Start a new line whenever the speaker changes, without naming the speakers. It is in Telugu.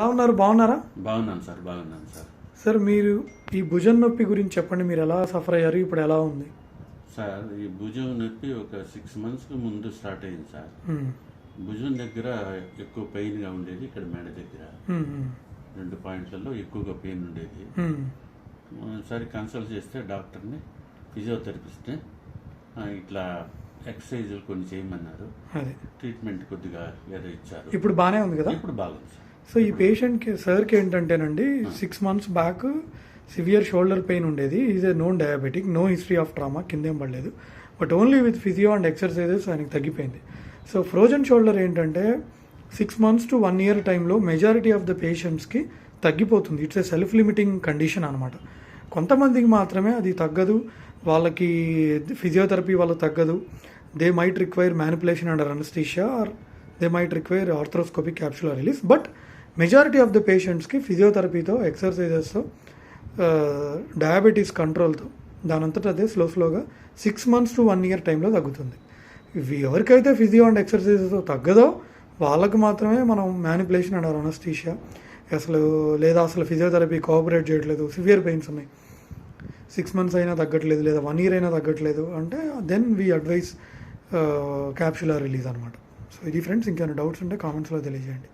ఎలా ఉన్నారు? బాగున్నారా?
బాగున్నాను సార్ బాగున్నాను సార్.
సార్ మీరు ఈ భుజం నొప్పి గురించి చెప్పండి. మీరు ఎలా సఫర్ అయ్యారు? ఇప్పుడు ఎలా ఉంది?
సార్ ఈ భుజం నొప్పి ఒక సిక్స్ మంత్స్కి ముందు స్టార్ట్ అయింది సార్. భుజం దగ్గర ఎక్కువ పెయిన్గా ఉండేది ఇక్కడ మెడ దగ్గర. రెండు పాయింట్లలో ఎక్కువగా పెయిన్ ఉండేది. ఒకసారి కన్సల్ట్ చేస్తే డాక్టర్ని ఫిజియోథెరపిస్ట్ని ఇట్లా ఎక్సర్సైజులు కొన్ని చేయమన్నారు.
అదే.
ట్రీట్మెంట్ కొద్దిగా ఏదో ఇచ్చారు.
ఇప్పుడు బాగానే ఉంది కదా?
ఇప్పుడు బాగుంది సార్.
సో ఈ పేషెంట్కి సార్కి ఏంటంటేనండి six months back severe shoulder pain ఉండేది. Is a known diabetic no history of trauma కిందేం పడలేదు. But only with physio and exercises ఆయనకి తగ్గిపోయింది. సో ఫ్రోజన్ షోల్డర్ ఏంటంటే six months to one year టైంలో మెజారిటీ ఆఫ్ ద పేషెంట్స్కి తగ్గిపోతుంది. It's a self limiting condition అనమాట కొంతమందికి మాత్రమే అది తగ్గదు. వాళ్ళకి ఫిజియోథెరపీ వల్ల తగ్గదు. They might require manipulation under anaesthesia or they might require arthroscopic capsular release but majority of the పేషెంట్స్కి ఫిజియోథెరపీతో ఎక్సర్సైజెస్తో డయాబెటీస్ కంట్రోల్తో దానంతట అదే స్లో స్లోగా six months to one year టైంలో తగ్గుతుంది. ఇవి ఎవరికైతే ఫిజియో అండ్ ఎక్సర్సైజెస్తో తగ్గదో వాళ్ళకు మాత్రమే మనం మ్యానిపులేషన్ అండ్ అనస్టీషియా అసలు లేదా అసలు ఫిజియోథెరపీ కోఆపరేట్ చేయట్లేదు సివియర్ పెయిన్స్ ఉన్నాయి. సిక్స్ మంత్స్ అయినా తగ్గట్లేదు లేదా వన్ ఇయర్ అయినా తగ్గట్లేదు అంటే then we advise capsular release అనమాట సో ఇది ఫ్రెండ్స్ ఇంకేమైనా డౌట్స్ ఉంటే కామెంట్స్లో తెలియజేయండి.